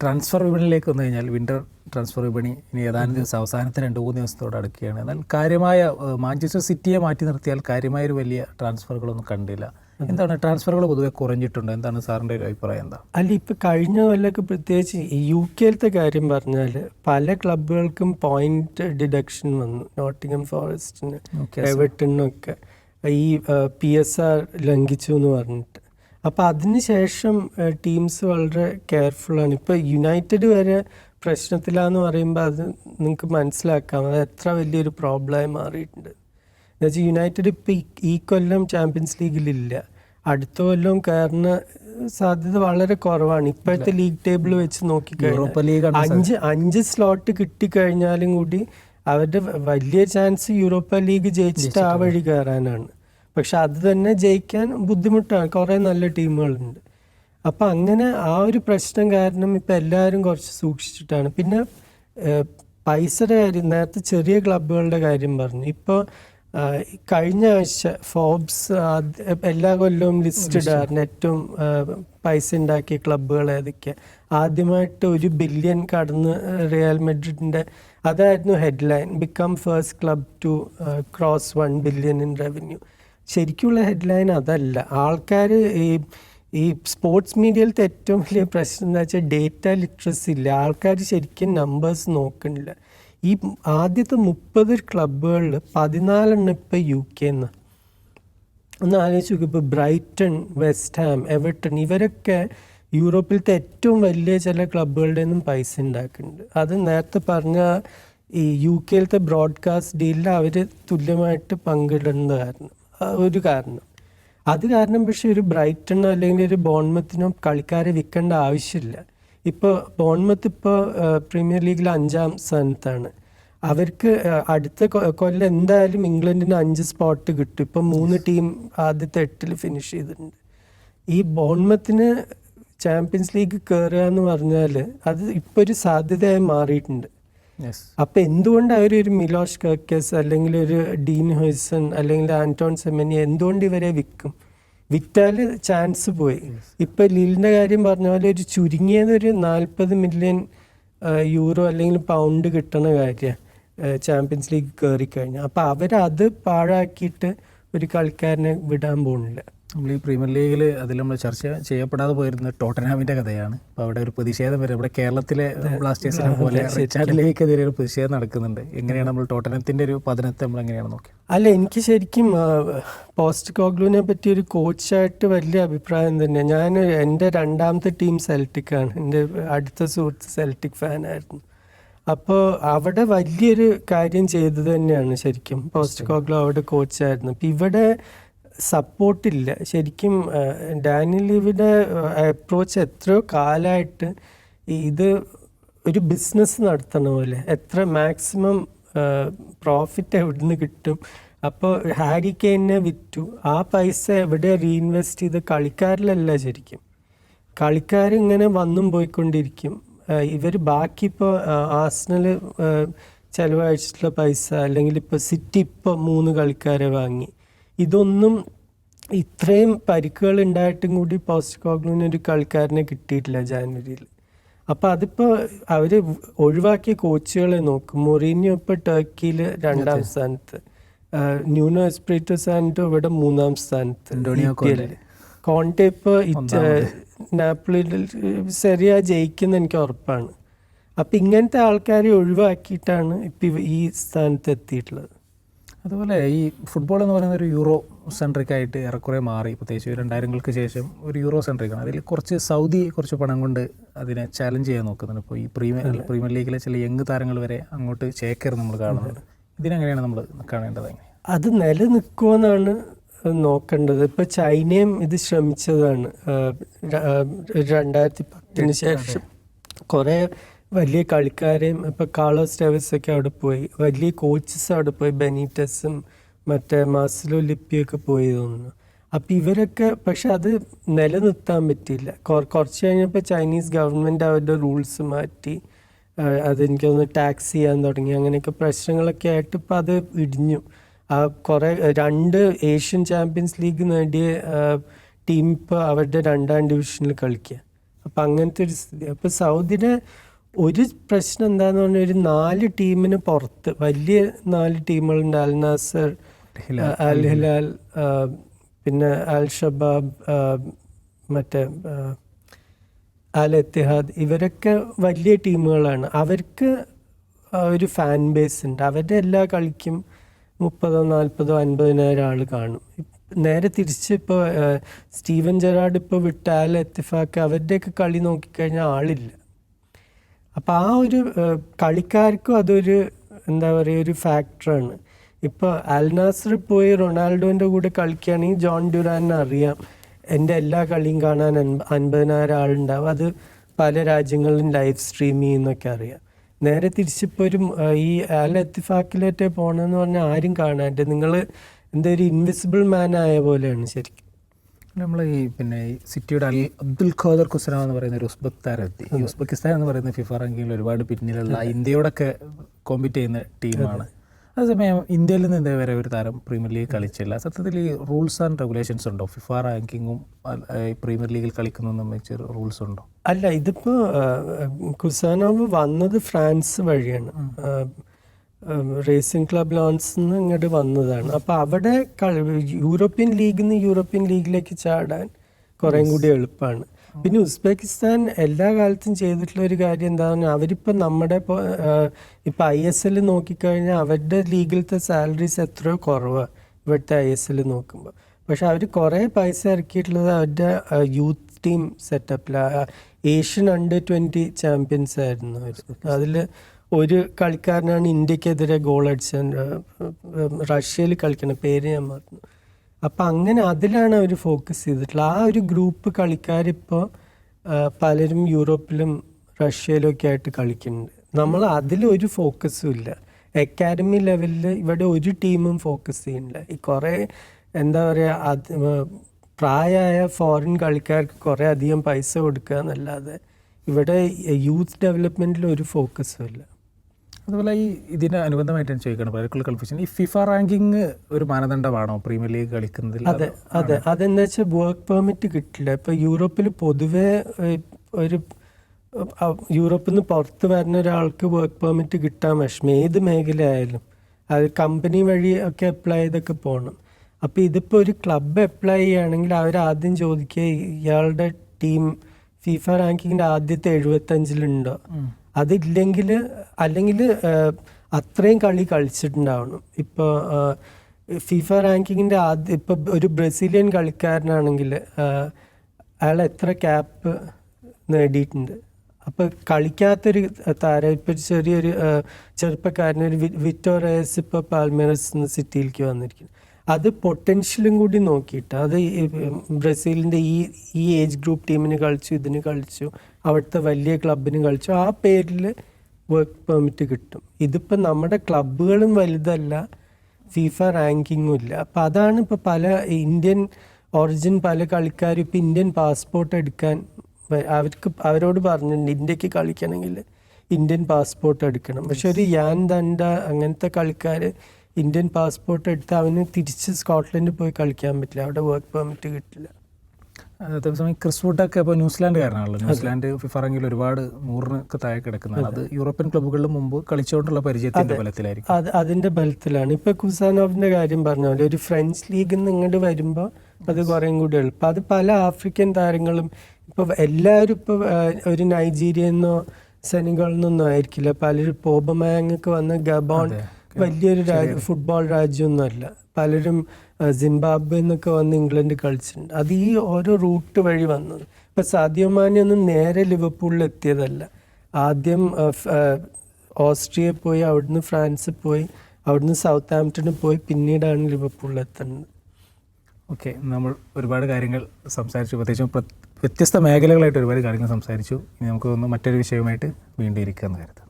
Transfer വിപണിയിലേക്ക് വന്നു കഴിഞ്ഞാൽ winter transfer വിപണി ഇനി ഏതാനും ദിവസം അവസാനത്തെ രണ്ട് മൂന്ന് ദിവസത്തോടെ അടുക്കുകയാണ്. എന്നാൽ കാര്യമായ മാഞ്ചസ്റ്റർ സിറ്റിയെ മാറ്റി നിർത്തിയാൽ കാര്യമായൊരു വലിയ ട്രാൻസ്ഫറുകളൊന്നും കണ്ടില്ല. എന്താണ് ട്രാൻസ്ഫറുകൾ പൊതുവെ കുറഞ്ഞിട്ടുണ്ട്? എന്താണ് സാറിന്റെ ഒരു അഭിപ്രായം എന്താ? അല്ല ഇപ്പോൾ കഴിഞ്ഞ കൊല്ലൊക്കെ പ്രത്യേകിച്ച് ഈ യു കെയിലത്തെ കാര്യം പറഞ്ഞാൽ പല ക്ലബുകൾക്കും പോയിന്റ് ഡിഡക്ഷൻ വന്നു. നോട്ടിംഗം ഫോറസ്റ്റിന് ഒക്കെ. എവർട്ടണിനൊക്കെ ഈ പി എസ് ആർ ലംഘിച്ചു എന്ന് പറഞ്ഞിട്ട്. അപ്പം അതിനുശേഷം ടീംസ് വളരെ കെയർഫുള്ളാണ് ഇപ്പോൾ യുണൈറ്റഡ് വരെ പ്രശ്നത്തിലാന്ന് പറയുമ്പോൾ അത് നിങ്ങൾക്ക് മനസ്സിലാക്കാം. അത് എത്ര വലിയൊരു പ്രോബ്ലമായി മാറിയിട്ടുണ്ട്. എന്നുവെച്ചാൽ യുണൈറ്റഡ് ഇപ്പം ഈ കൊല്ലം ചാമ്പ്യൻസ് ലീഗിലില്ല. അടുത്ത കൊല്ലം കയറുന്ന സാധ്യത വളരെ കുറവാണ്. ഇപ്പോഴത്തെ ലീഗ് ടേബിൾ വെച്ച് നോക്കിക്കഴിഞ്ഞാൽ അഞ്ച് അഞ്ച് സ്ലോട്ട് കിട്ടിക്കഴിഞ്ഞാലും കൂടി അവരുടെ വലിയ ചാൻസ് യൂറോപ്പ ലീഗ് ജയിച്ചിട്ട് ആ വഴി കയറാനാണ് പക്ഷെ അത് തന്നെ ജയിക്കാൻ ബുദ്ധിമുട്ടാണ്. കുറേ നല്ല ടീമുകളുണ്ട്. അപ്പം അങ്ങനെ ആ ഒരു പ്രശ്നം കാരണം ഇപ്പം എല്ലാവരും കുറച്ച് സൂക്ഷിച്ചിട്ടാണ്. പിന്നെ പൈസയുടെ കാര്യം നേരത്തെ ചെറിയ ക്ലബ്ബുകളുടെ കാര്യം പറഞ്ഞു. ഇപ്പോൾ കഴിഞ്ഞ ആഴ്ച ഫോബ്സ് എല്ലാ കൊല്ലവും ലിസ്റ്റ് ഇടാറുണ്ട് ഏറ്റവും പൈസ ഉണ്ടാക്കിയ ക്ലബ്ബുകൾ ഏതൊക്കെ. ആദ്യമായിട്ട് ഒരു ബില്യൺ കടന്ന് റിയൽ മെഡ്രിഡിന്റെ അതായിരുന്നു headline. Become first club to cross one billion in revenue. ശരിക്കുള്ള ഹെഡ്ലൈൻ അതല്ല. ആൾക്കാർ ഈ ഈ സ്പോർട്സ് മീഡിയയിലത്തെ ഏറ്റവും വലിയ പ്രശ്നം എന്താ വെച്ചാൽ ഡേറ്റ ലിറ്ററസി ഇല്ല. ആൾക്കാർ ശരിക്കും നമ്പേഴ്സ് നോക്കണില്ല. ഈ ആദ്യത്തെ മുപ്പത് ക്ലബ്ബുകളിൽ പതിനാലെണ്ണം ഇപ്പം യു കെ എന്ന് ഒന്ന് ആലോചിച്ച് നോക്കും ഇപ്പോൾ ബ്രൈറ്റൺ വെസ്റ്റ് ഹാം എവർട്ടൺ ഇവരൊക്കെ യൂറോപ്പിലത്തെ ഏറ്റവും വലിയ ചില ക്ലബ്ബുകളുടെ നിന്നും പൈസ ഉണ്ടാക്കുന്നുണ്ട്. അത് നേരത്തെ പറഞ്ഞ ഈ യു കെയിലത്തെ ബ്രോഡ്കാസ്റ്റ് ഡീലിൽ അവർ തുല്യമായിട്ട് പങ്കിടുന്ന കാരണം ഒരു കാരണം. അത് കാരണം പക്ഷേ ഒരു ബ്രൈറ്റണോ അല്ലെങ്കിൽ ഒരു ബോൺമത്തിനോ കളിക്കാരെ വിൽക്കേണ്ട ആവശ്യമില്ല. ഇപ്പോൾ ബോൺമത്ത് ഇപ്പോൾ പ്രീമിയർ ലീഗിൽ അഞ്ചാം സ്ഥാനത്താണ്. അവർക്ക് അടുത്ത കൊല്ലം എന്തായാലും ഇംഗ്ലണ്ടിന് അഞ്ച് സ്പോട്ട് കിട്ടും. ഇപ്പം മൂന്ന് ടീം ആദ്യത്തെ എട്ടിൽ ഫിനിഷ് ചെയ്തിട്ടുണ്ട്. ഈ ബോൺമത്തിന് ചാമ്പ്യൻസ് ലീഗ് കയറുക എന്ന് പറഞ്ഞാൽ അത് ഇപ്പോൾ ഒരു സാധ്യതയായി മാറിയിട്ടുണ്ട്. അപ്പം എന്തുകൊണ്ട് അവർ ഒരു മിലോഷ് കർക്കസ് അല്ലെങ്കിൽ ഒരു ഡീൻ ഹൊയ്സൺ അല്ലെങ്കിൽ ആന്റോൺ സെമനി എന്തുകൊണ്ട് ഇവരെ വിൽക്കും? വിറ്റാൽ ചാൻസ് പോയി. ഇപ്പം ലീലിന്റെ കാര്യം പറഞ്ഞ പോലെ ഒരു ചുരുങ്ങിയത് ഒരു നാൽപ്പത് മില്യൺ യൂറോ അല്ലെങ്കിൽ പൗണ്ട് കിട്ടണ കാര്യമാണ് ചാമ്പ്യൻസ് ലീഗ് കയറി കഴിഞ്ഞാൽ അപ്പൊ അവരത് പാഴാക്കിയിട്ട് ഒരു കളിക്കാരനെ വിടാൻ പോകുന്നില്ല നമ്മൾ ഈ പ്രീമിയർ ലീഗിൽ അതിൽ നമ്മൾ ചർച്ച ചെയ്യപ്പെടാതെ പോയിരുന്ന ടോട്ടനാമിന്റെ കഥയാണ്. അപ്പോൾ അവിടെ ഒരു പ്രതിഷേധം വരെ ഇവിടെ കേരളത്തിലെ ബ്ലാസ്റ്റേഴ്സിനെ പോലെ റിച്ചാർഡ് ലേക്കെതിരെ ഒരു പ്രതിഷേധം നടക്കുന്നുണ്ട്. എങ്ങനെയാണ് നമ്മൾ ടോട്ടനത്തിന്റെ ഒരു പതനത്തെ നമ്മൾ എങ്ങനെയാണ് നോക്കിയത് അല്ല എനിക്ക് ശരിക്കും പോസ്റ്റ് കോഗ്ലുവിനെ പറ്റി ഒരു കോച്ചായിട്ട് വലിയ അഭിപ്രായം തന്നെ ഞാൻ എന്റെ രണ്ടാമത്തെ ടീം സെൽറ്റിക്കാണ്. എന്റെ അടുത്ത സുഹൃത്ത് സെൽറ്റിക് ഫാനായിരുന്നു. അപ്പോൾ അവിടെ വലിയൊരു കാര്യം ചെയ്തു തന്നെയാണ് ശരിക്കും. പോസ്റ്റ് കോഗ്ലോ അവിടെ കോച്ചായിരുന്നു. അപ്പം ഇവിടെ സപ്പോർട്ടില്ല. ശരിക്കും ഡാനിയൽ ലീവിന്റെ അപ്രോച്ച് എത്രയോ കാലമായിട്ട് ഇത് ഒരു ബിസിനസ് നടത്തണ പോലെ. എത്ര മാക്സിമം പ്രോഫിറ്റ് എവിടെ നിന്ന് കിട്ടും. അപ്പോൾ ഹാരി കെയിനെ വിറ്റു. ആ പൈസ എവിടെ റീഇൻവെസ്റ്റ് ചെയ്ത്? കളിക്കാരിലല്ല ശരിക്കും. കളിക്കാർ ഇങ്ങനെ വന്നും പോയിക്കൊണ്ടിരിക്കും. ഇവർ ബാക്കി ഇപ്പോൾ ആസ്നൽ ചിലവഴിച്ചിട്ടുള്ള പൈസ അല്ലെങ്കിൽ ഇപ്പോൾ സിറ്റി ഇപ്പോൾ മൂന്ന് കളിക്കാരെ വാങ്ങി. ഇതൊന്നും ഇത്രയും പരിക്കുകൾ ഉണ്ടായിട്ടും കൂടി പോസ്റ്റ് ഒരു കളിക്കാരനെ കിട്ടിയിട്ടില്ല ജാനുവരിയിൽ അപ്പോൾ അതിപ്പോൾ അവർ ഒഴിവാക്കിയ കോച്ചുകളെ നോക്കും. മൊറീനിയോ ഇപ്പോൾ ടർക്കിയിൽ രണ്ടാം സ്ഥാനത്ത്. ന്യൂനോ എസ്പ്രിറ്റോ സാന്റോ ഇവിടെ മൂന്നാം സ്ഥാനത്ത്. കോണ്ടെ ഇപ്പോൾ നാപ്പിളിൽ സെറിയ ജയിക്കുന്ന എനിക്ക് ഉറപ്പാണ്. അപ്പം ഇങ്ങനത്തെ ആൾക്കാരെ ഒഴിവാക്കിയിട്ടാണ് ഇപ്പം ഈ സ്ഥാനത്ത് എത്തിയിട്ടുള്ളത്. അതുപോലെ ഈ ഫുട്ബോൾ എന്ന് പറയുന്ന ഒരു യൂറോ സെൻട്രിക് ആയിട്ട് ഏറെക്കുറെ മാറി. പ്രത്യേകിച്ച് രണ്ടായിരങ്ങൾക്ക് ശേഷം ഒരു യൂറോ സെൻട്രിക് ആണ്. അതിൽ കുറച്ച് സൗദി കുറച്ച് പണം കൊണ്ട് അതിനെ ചാലഞ്ച് ചെയ്യാൻ നോക്കുന്നുണ്ട്. ഇപ്പോൾ ഈ പ്രീമിയർ പ്രീമിയർ ലീഗിലെ ചില യങ് താരങ്ങൾ വരെ അങ്ങോട്ട് ചേക്കരുത് നമ്മൾ കാണുന്നത് ഇതിനെങ്ങനെയാണ് നമ്മൾ കാണേണ്ടത്? അത് നിലനിൽക്കുമെന്നാണ് നോക്കേണ്ടത്. ഇപ്പോൾ ചൈനയും ഇത് ശ്രമിച്ചതാണ്. രണ്ടായിരത്തി പത്തിന് ശേഷം കുറേ വലിയ കളിക്കാരെയും ഇപ്പോൾ കാളോസ് ടെവസ് ഒക്കെ അവിടെ പോയി. വലിയ കോച്ചസ് അവിടെ പോയി. ബെനീറ്റസും മറ്റേ മാസിലോ ലിപ്പിയൊക്കെ പോയി തോന്നുന്നു. അപ്പം ഇവരൊക്കെ പക്ഷെ അത് നിലനിർത്താൻ പറ്റിയില്ല. കുറച്ച് കഴിഞ്ഞപ്പോൾ ചൈനീസ് ഗവൺമെന്റ് അവരുടെ റൂൾസ് മാറ്റി. അതെനിക്ക് തോന്നുന്നു ടാക്സ് ചെയ്യാൻ തുടങ്ങി. അങ്ങനെയൊക്കെ പ്രശ്നങ്ങളൊക്കെ ആയിട്ട് ഇപ്പം അത് ഇടിഞ്ഞു. ആ കുറേ രണ്ട് ഏഷ്യൻ ചാമ്പ്യൻസ് ലീഗ് നേടിയ ടീം ഇപ്പോൾ അവരുടെ രണ്ടാം ഡിവിഷനിൽ കളിക്കുക അപ്പം അങ്ങനത്തെ ഒരു സ്ഥിതി. അപ്പോൾ സൗദിയുടെ ഒരു പ്രശ്നം എന്താന്ന് പറഞ്ഞാൽ ഒരു നാല് ടീമിന് പുറത്ത് വലിയ നാല് ടീമുകളുണ്ട് അൽ നാസർ അൽ ഹിലാൽ പിന്നെ അൽ ഷബാബ് മറ്റേ അൽ എത്തിഹാദ് ഇവരൊക്കെ വലിയ ടീമുകളാണ് അവർക്ക് ഒരു ഫാൻ ബേസ് ഉണ്ട്. അവരുടെ എല്ലാ കളിക്കും മുപ്പതോ നാൽപ്പതോ അൻപതിനായിരം ആൾ കാണും. നേരെ തിരിച്ച് ഇപ്പോൾ സ്റ്റീവൻ ജെറാഡ് ഇപ്പോൾ വിട്ട അൽ എത്തിഫാക്ക് അവരുടെയൊക്കെ കളി നോക്കിക്കഴിഞ്ഞാൽ ആളില്ല. അപ്പം ആ ഒരു കളിക്കാർക്കും അതൊരു എന്താ പറയുക ഒരു ഫാക്ടറാണ്. ഇപ്പോൾ അൽനാസർ പോയി റൊണാൾഡോന്റെ കൂടെ കളിക്കുകയാണെങ്കിൽ ജോൺ ഡ്യൂറാനെ അറിയാം. എന്റെ എല്ലാ കളിയും കാണാൻ അൻപ അൻപതിനായിരം ആളുണ്ടാവും അത് പല രാജ്യങ്ങളിലും ലൈവ് സ്ട്രീം ചെയ്യുന്നൊക്കെ അറിയാം. നേരെ തിരിച്ചിപ്പോൾ ഒരു ഈ അൽ എത്തിഫാക്കിലേറ്റേ പോകണമെന്ന് പറഞ്ഞാൽ ആരും കാണാണ്ട് നിങ്ങൾ എന്തൊരു ഇൻവിസിബിൾ മാൻ ആയ പോലെയാണ് ശരിക്കും. നമ്മൾ ഈ പിന്നെ ഈ സിറ്റിയുടെ അൽ അബ്ദുൽ ഖാദർ ഖുസ്നാവ് എന്ന് പറയുന്ന ഒരു ഉസ്ബെക് താരത്തി ഈ ഉസ്ബെക്കിസ്ഥാൻ എന്ന് പറയുന്ന ഫിഫ റാങ്കിങ്ങിൽ ഒരുപാട് പിന്നിലുള്ള ഇന്ത്യയോടൊക്കെ കോമ്പീറ്റ് ചെയ്യുന്ന ടീമാണ്. അതേസമയം ഇന്ത്യയിൽ നിന്ന് ഇതേ വരെ ഒരു താരം പ്രീമിയർ ലീഗ് കളിച്ചില്ല. സത്യത്തിൽ ഈ റൂൾസ് ആൻഡ് റെഗുലേഷൻസ് ഉണ്ടോ? ഫിഫ റാങ്കിങ്ങും പ്രീമിയർ ലീഗിൽ കളിക്കുന്നതും സംബന്ധിച്ച് റൂൾസ് ഉണ്ടോ? അല്ല ഇതിപ്പോൾ കുസാനോവ് വന്നത് ഫ്രാൻസ് വഴിയാണ്. റേസിംഗ് ക്ലബ് ലോൺസ് നിന്ന് ഇങ്ങോട്ട് വന്നതാണ്. അപ്പൊ അവിടെ യൂറോപ്യൻ ലീഗിൽ നിന്ന് യൂറോപ്യൻ ലീഗിലേക്ക് ചാടാൻ കുറേ കൂടി എളുപ്പമാണ് പിന്നെ ഉസ്ബെക്കിസ്ഥാൻ എല്ലാ കാലത്തും ചെയ്തിട്ടുള്ള ഒരു കാര്യം എന്താണെന്ന് അവരിപ്പോൾ നമ്മുടെ ഇപ്പോൾ ഇപ്പം ഐ എസ് എൽ നോക്കിക്കഴിഞ്ഞാൽ അവരുടെ ലീഗിലത്തെ സാലറീസ് എത്രയോ കുറവാണ് ഇവിടുത്തെ ഐ എസ് എൽ നോക്കുമ്പോൾ പക്ഷെ അവർ കുറേ പൈസ ഇറക്കിയിട്ടുള്ളത് അവരുടെ യൂത്ത് ടീം സെറ്റപ്പിലാണ് ഏഷ്യൻ അണ്ടർ ട്വന്റി ചാമ്പ്യൻസ് ആയിരുന്നു അവർ അതിൽ ഒരു കളിക്കാരനാണ് ഇന്ത്യക്കെതിരെ ഗോൾ അടിച്ച റഷ്യയിൽ കളിക്കുന്ന പേര് ഞാൻ മറന്നു. അപ്പം അങ്ങനെ അതിലാണ് അവർ ഫോക്കസ് ചെയ്തിട്ടുള്ളത് ആ ഒരു ഗ്രൂപ്പ് കളിക്കാരിപ്പോൾ പലരും യൂറോപ്പിലും റഷ്യയിലും ഒക്കെ ആയിട്ട് കളിക്കുന്നുണ്ട്. നമ്മൾ അതിലൊരു ഫോക്കസും ഇല്ല. അക്കാഡമി ലെവലിൽ ഇവിടെ ഒരു ടീമും ഫോക്കസ് ചെയ്യുന്നില്ല. ഈ കുറേ എന്താ പറയുക അത് പ്രായമായ ഫോറിൻ കളിക്കാർക്ക് കുറേ അധികം പൈസ കൊടുക്കുക എന്നല്ലാതെ ഇവിടെ യൂത്ത് ഡെവലപ്മെന്റിൽ ഒരു ഫോക്കസും ഇല്ല. അതുപോലെ ഈ ഇതിന് അനുബന്ധമായിട്ട് ഞാൻ ചോദിക്കണം പലർക്കുള്ള കൺഫ്യൂഷൻ ഈ ഫിഫ റാങ്കിങ് ഒരു മാനദണ്ഡമാണോ? പ്രീമിയർ ലീഗ് കളിക്കുന്നതിൽ അതെ അതെ അതെന്താ വെച്ചാൽ വർക്ക് പെർമിറ്റ് കിട്ടില്ല. ഇപ്പൊ യൂറോപ്പിൽ പൊതുവേ ഒരു യൂറോപ്പിൽ നിന്ന് പുറത്ത് വരുന്ന ഒരാൾക്ക് വർക്ക് പെർമിറ്റ് കിട്ടാൻ വിഷമം. ഏത് മേഖലയായാലും. അത് കമ്പനി വഴി ഒക്കെ അപ്ലൈ ചെയ്തൊക്കെ പോകണം അപ്പോൾ ഇതിപ്പോൾ ഒരു ക്ലബ്ബ് അപ്ലൈ ചെയ്യുകയാണെങ്കിൽ അവർ ആദ്യം ചോദിക്കുക ഇയാളുടെ ടീം ഫിഫ റാങ്കിങ്ങിന്റെ ആദ്യത്തെ എഴുപത്തഞ്ചിലുണ്ടോ? അതില്ലെങ്കിൽ അല്ലെങ്കിൽ അത്രയും കളി കളിച്ചിട്ടുണ്ടാവണം. ഇപ്പോൾ ഫിഫ റാങ്കിങ്ങിന്റെ ആദ്യം ഇപ്പോൾ ഒരു ബ്രസീലിയൻ കളിക്കാരനാണെങ്കിൽ അയാൾ എത്ര ക്യാപ്പ് നേടിയിട്ടുണ്ട്? അപ്പോൾ കളിക്കാത്തൊരു താരം ഇപ്പോൾ ചെറിയൊരു ചെറുപ്പക്കാരൻ ഒരു വിറ്റോറയസ് ഇപ്പോൾ പാൽമേറസ് സിറ്റിയിലേക്ക് വന്നിരിക്കുന്നു. അത് പൊട്ടൻഷ്യലും കൂടി നോക്കിയിട്ട് അത് ബ്രസീലിന്റെ ഈ ഈ ഏജ് ഗ്രൂപ്പ് ടീമിന് കളിച്ചു ഇതിന് കളിച്ചു അവിടുത്തെ വലിയ ക്ലബിന് കളിച്ചു. ആ പേരിൽ വർക്ക് പെർമിറ്റ് കിട്ടും. ഇതിപ്പോൾ നമ്മുടെ ക്ലബ്ബുകളും വലുതല്ല ഫിഫ റാങ്കിങ്ങും ഇല്ല. അപ്പം അതാണ് ഇപ്പോൾ പല ഇന്ത്യൻ ഒറിജിൻ പല കളിക്കാരും ഇപ്പോൾ ഇന്ത്യൻ പാസ്പോർട്ട് എടുക്കാൻ അവർക്ക് അവരോട് പറഞ്ഞിട്ടുണ്ട് ഇന്ത്യയ്ക്ക് കളിക്കണമെങ്കിൽ ഇന്ത്യൻ പാസ്പോർട്ട് എടുക്കണം. പക്ഷെ ഒരു യാൻ ദണ്ട അങ്ങനത്തെ കളിക്കാർ ഇന്ത്യൻ പാസ്പോർട്ട് എടുത്ത് അവന് തിരിച്ച് സ്കോട്ട്ലൻഡിൽ പോയി കളിക്കാൻ പറ്റില്ല. അവിടെ വർക്ക് പെർമിറ്റ് കിട്ടില്ല. അതേസമയം ക്രിസ് വുഡൊക്കെ ഇപ്പോൾ ന്യൂസിലാൻഡുകാരനാണല്ലോ. ന്യൂസിലാൻഡ് ഫിഫ റാങ്കിൽ ഒരുപാട് നൂറിനൊക്കെ താഴെ കിടക്കുന്നതാണ് അത്. യൂറോപ്യൻ ക്ലബ്ബുകളിൽ മുമ്പ് കളിച്ചുകൊണ്ടുള്ള പരിചയത്തിന്റെ ബലത്തിലായിരിക്കും. അത് അതിന്റെ ബലത്തിലാണ്. ഇപ്പൊ കുസാനോവിന്റെ കാര്യം പറഞ്ഞ പോലെ ഒരു ഫ്രഞ്ച് ലീഗ് നിന്ന് ഇങ്ങോട്ട് വരുമ്പോൾ അത് കുറേ കൂടി എളുപ്പം. അത് പല ആഫ്രിക്കൻ താരങ്ങളും ഇപ്പൊ എല്ലാവരും ഇപ്പൊ ഒരു നൈജീരിയെന്നോ സെനഗളിൽ നിന്നോ ആയിരിക്കില്ല. പലരും പോബമാങ്ങൊക്കെ വന്ന ഗബോൺ വലിയൊരു രാജ്യം ഫുട്ബോൾ രാജ്യമൊന്നുമല്ല. പലരും സിംബാബ്വെ എന്നൊക്കെ വന്ന് ഇംഗ്ലണ്ട് കളിച്ചിട്ടുണ്ട്. അത് ഈ ഓരോ റൂട്ട് വഴി വന്നത്. ഇപ്പൊ സാധ്യമാനി ഒന്നും നേരെ ലിവർപൂളിൽ എത്തിയതല്ല. ആദ്യം ഓസ്ട്രിയ പോയി അവിടുന്ന് ഫ്രാൻസ് പോയി അവിടുന്ന് സൗത്ത് ആംപ്റ്റണിൽ പോയി പിന്നീടാണ് ലിവർപൂളിൽ എത്തുന്നത്. ഓക്കെ നമ്മൾ ഒരുപാട് കാര്യങ്ങൾ സംസാരിച്ചു. പ്രത്യേകിച്ചും പ്ര- വ്യത്യസ്ത മേഖലകളായിട്ട് ഒരുപാട് കാര്യങ്ങൾ സംസാരിച്ചു. ഇനി നമുക്ക് ഒന്ന് മറ്റൊരു വിഷയവുമായിട്ട് വീണ്ടും എന്ന് കരുതാം.